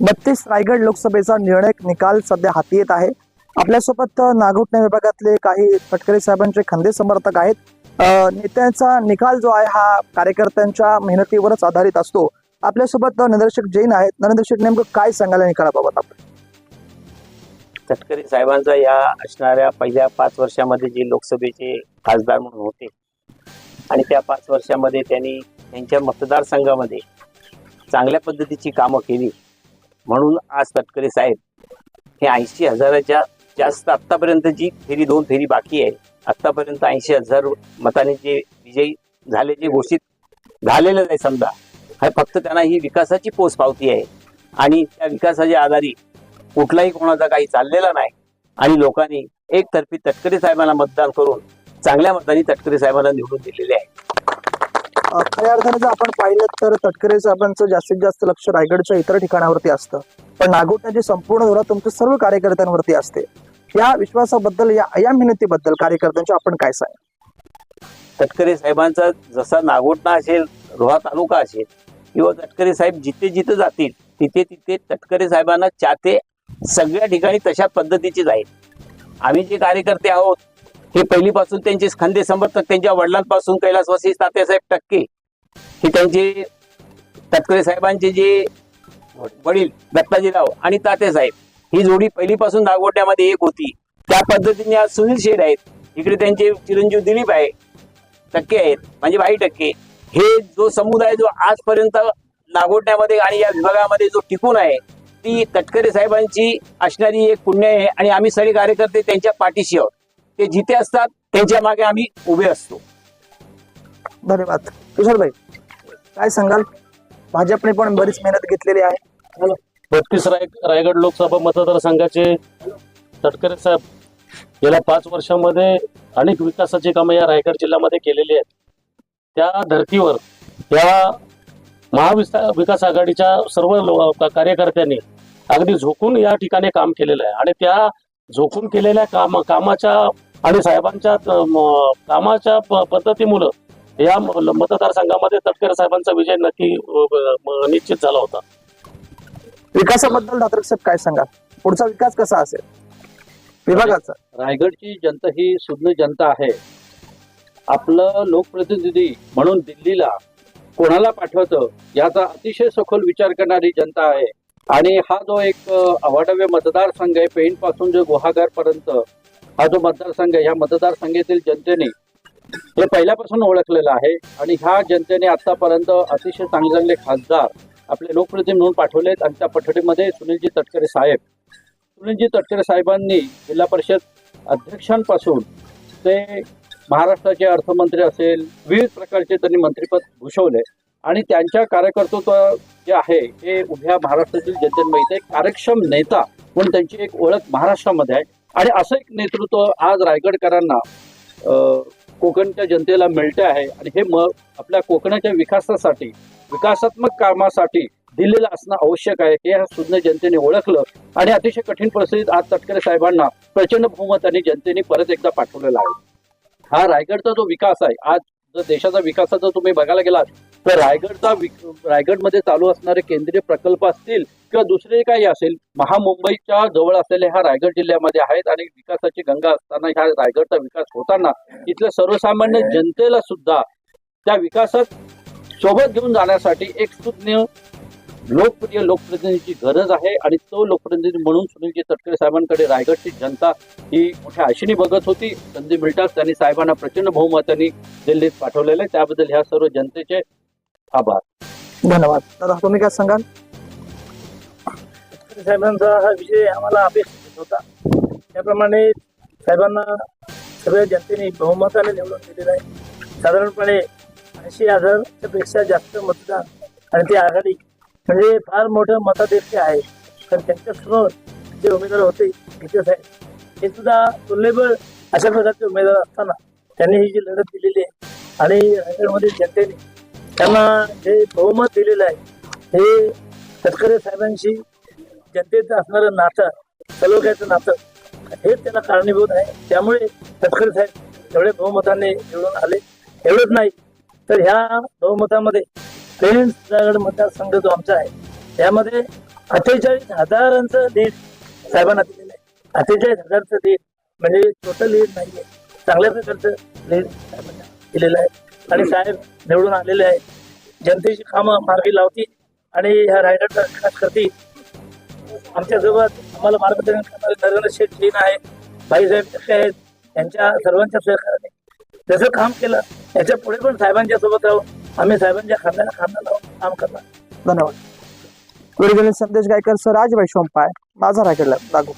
बत्तीस रायगड लोकसभेचा निर्णायक निकाल सध्या हाती येत आहे. आपल्यासोबत अ, नागोठणे विभागातले काही फटकरे साहेबांचे खंदे समर्थक आहेत. नेत्यांचा निकाल जो आहे हा कार्यकर्त्यांच्या मेहनतीवरच आधारित असतो. आपल्यासोबत अ, निदर्शक जैन आहेत. निदर्शक नेमकं काय सांगायला निकालाबाबत आपण? तटकरे साहेबांचा या असणाऱ्या पहिल्या पाच वर्षामध्ये जे लोकसभेचे खासदार म्हणून होते आणि त्या पाच वर्षामध्ये त्यांनी त्यांच्या मतदारसंघामध्ये चांगल्या पद्धतीची कामं केली. म्हणून आज तटकरे साहेब हे ऐंशी हजाराच्या जास्त आत्तापर्यंत जी फेरी दोन फेरी बाकी आहे आत्तापर्यंत ऐंशी हजार मताने जे विजयी झाले जे घोषित झालेलं नाही समजा हा फक्त त्यांना ही विकासाची पोच पावती आहे. आणि त्या विकासाच्या आधारी कुठलाही कोणाचा काही चाललेला नाही. आणि लोकांनी एकतर्फी तटकरे साहेबांना मतदान करून चांगल्या मताने तटकरे साहेबांना निवडून दिलेले आहे. खऱ्या अर्थाने जर आपण पाहिलं तर तटकरे साहेबांचं जास्तीत जास्त लक्ष रायगडच्या इतर ठिकाणावरती असतं. पण नागोठण्याची संपूर्ण धोरण तुमच्या सर्व कार्यकर्त्यांवरती असते. या विश्वासाबद्दल या या मेहनतीबद्दल कार्यकर्त्यांच्या आपण काय सांग तटकरे साहेबांचा जसा नागोठणा असेल रोहा तालुका असेल किंवा तटकरे साहेब जिथे जिथे जातील तिथे तिथे तटकरे साहेबांना चाहते सगळ्या ठिकाणी तशा पद्धतीची जाईल. आम्ही जे कार्यकर्ते आहोत हे पहिलीपासून त्यांचे खंदे समर्थक त्यांच्या वडिलांपासून कैलासवासी तात्यासाहेब टक्के. हे त्यांचे तटकरे साहेबांचे जे वडील दत्ताजीराव आणि तात्यासाहेब ही जोडी पहिलीपासून नागोट्यामध्ये एक होती. त्या पद्धतीने आज सुनील शेड आहेत. इकडे त्यांचे चिरंजीव दिलीप आहे टक्के आहेत म्हणजे भाई टक्के. हे जो समुदाय जो आजपर्यंत नागोटण्यामध्ये आणि या विभागामध्ये जो टिकून आहे ती तटकरे साहेबांची असणारी एक पुण्य आहे. आणि आम्ही सगळे कार्यकर्ते त्यांच्या पाठीशी आहोत. ते जिथे असतात त्यांच्या मागे आम्ही उभे असतो. धन्यवाद किशोरभाई काय सांगाल? भाजपने पण बरीच मेहनत घेतलेली आहे. बत्तीस राय रायगड लोकसभा मतदारसंघाचे तटकरे साहेब गेल्या पाच वर्षामध्ये अनेक विकासाची कामं या रायगड जिल्ह्यामध्ये केलेली आहेत. त्या धर्तीवर या महाविस्ता विकास आघाडीच्या सर्व कार्यकर्त्यांनी अगदी झोकून या ठिकाणी काम केलेलं आहे. आणि त्या झोकून केलेल्या काम कामाच्या आणि साहेबांच्या कामाच्या पद्धतीमुळं या मतदारसंघामध्ये तटकरे साहेबांचा विजय नक्की निश्चित झाला होता. विकासाबद्दल दात्रक साहेब काय सांगाल पुढचा विकास कसा असेल? विभागाचा. रायगडची जनता ही सुज्ञ जनता आहे. आपलं लोकप्रतिनिधी म्हणून दिल्लीला कोणाला पाठवतं याचा अतिशय सखोल विचार करणारी जनता आहे. आणि हा जो एक अवाढव्य मतदारसंघ आहे पेणपासून जो गुहागर पर्यंत हा जो मतदारसंघ आहे. ह्या मतदारसंघातील जनतेने हे पहिल्यापासून ओळखलेलं आहे आणि ह्या जनतेने आतापर्यंत अतिशय चांगले चांगले खासदार आपले लोकप्रतिनिधी म्हणून पाठवलेत आणि त्या पठडीमध्ये सुनीलजी तटकरे साहेब. सुनीलजी तटकरे साहेबांनी जिल्हा परिषद अध्यक्षांपासून ते महाराष्ट्राचे अर्थमंत्री असेल विविध प्रकारचे त्यांनी मंत्रिपद भूषवले आणि त्यांच्या कार्यकर्तृत्व जे आहे हे उभ्या महाराष्ट्रातील जनतेमध्ये एक कार्यक्षम नेता म्हणून त्यांची एक ओळख महाराष्ट्रामध्ये आहे. आणि असं एक नेतृत्व आज रायगडकरांना कोकणच्या जनतेला मिळते आहे. आणि हे मग आपल्या कोकणाच्या विकासासाठी विकासात्मक कामासाठी दिलेलं असणं आवश्यक आहे. हे सुज्ञ जनतेने ओळखलं. आणि अतिशय कठीण परिस्थितीत आज तटकरे साहेबांना प्रचंड बहुमताने जनतेने परत एकदा पाठवलेला आहे. हा रायगडचा जो विकास आहे आज जर देशाचा विकासाचा तुम्ही बघायला गेलात तर रायगडचा विक- रायगडमध्ये चालू असणारे केंद्रीय प्रकल्प असतील किंवा दुसरे काही असेल महामुंबईच्या जवळ असलेले हा रायगड जिल्ह्यामध्ये आहेत आणि विकासाची गंगा असताना ह्या रायगडचा विकास होताना इथल्या सर्वसामान्य जनतेला सुद्धा त्या विकासात सोबत घेऊन जाण्यासाठी एक सुज्ञ लोकप्रिय लोकप्रतिनिधीची गरज आहे आणि तो लोकप्रतिनिधी म्हणून सुनीलजी तटकरे साहेबांकडे रायगडची जनता ही मोठ्या आशेने बघत होती. संधी मिळताच त्यांनी साहेबांना प्रचंड बहुमताने दिल्लीत पाठवलेलं आहे. त्याबद्दल ह्या सर्व जनतेचे आभार. धन्यवाद. दादा तुम्ही काय सांगाल? तटकरे साहेबांचा हा विषय आम्हाला अपेक्षित होता. त्याप्रमाणे साहेबांना सगळ्या जनतेने बहुमताने निवडून दिलेलं आहे. साधारणपणे ऐंशी हजारच्या पेक्षा जास्त मतदान आणि ती आघाडी म्हणजे फार मोठं मताधिक्य आहे. तर त्यांच्यासमोर जे उमेदवार होते गीते साहेब हे सुद्धा तुल्यबळ अशा प्रकारचे उमेदवार असताना त्यांनी ही जी लढत दिलेली आहे आणि रायगडमधील जनतेने त्यांना जे बहुमत दिलेलं आहे हे तटकरे साहेबांशी जनतेचं असणारं नातं सलोख्याचं नातं हेच त्याला कारणीभूत आहे. त्यामुळे तटकरे साहेब एवढे बहुमताने निवडून आले. एवढंच नाही तर ह्या बहुमतामध्ये रायगड मतदारसंघ जो आमचा आहे त्यामध्ये अठ्ठेचाळीस हजारांचं लीड साहेबांना दिलेलं आहे. अठ्ठेचाळीस हजारचं लीड म्हणजे टोटल लीड नाहीये. चांगल्या प्रकारचं लीड साहेबांना दिलेलं आहे. आणि साहेब निवडून आलेले आहे जनतेची कामं मार्गी लावतील आणि ह्या रायगडचा विकास करतील. आमच्यासोबत आम्हाला मार्गदर्शन करणारे नरेंद्र शेठ जैन आहे भाईसाहेब टक्के आहेत यांच्या सर्वांच्या सहकार्याने जसं काम केलं याच्यापुढे पण साहेबांच्या सोबत राहून आम्ही साहेबांच्या खांद्याला खांदा लावून काम करणार. धन्यवाद. व्हिडिओ संदेश गायकर सर राज वैशंपाय माझा रायगडला लागू.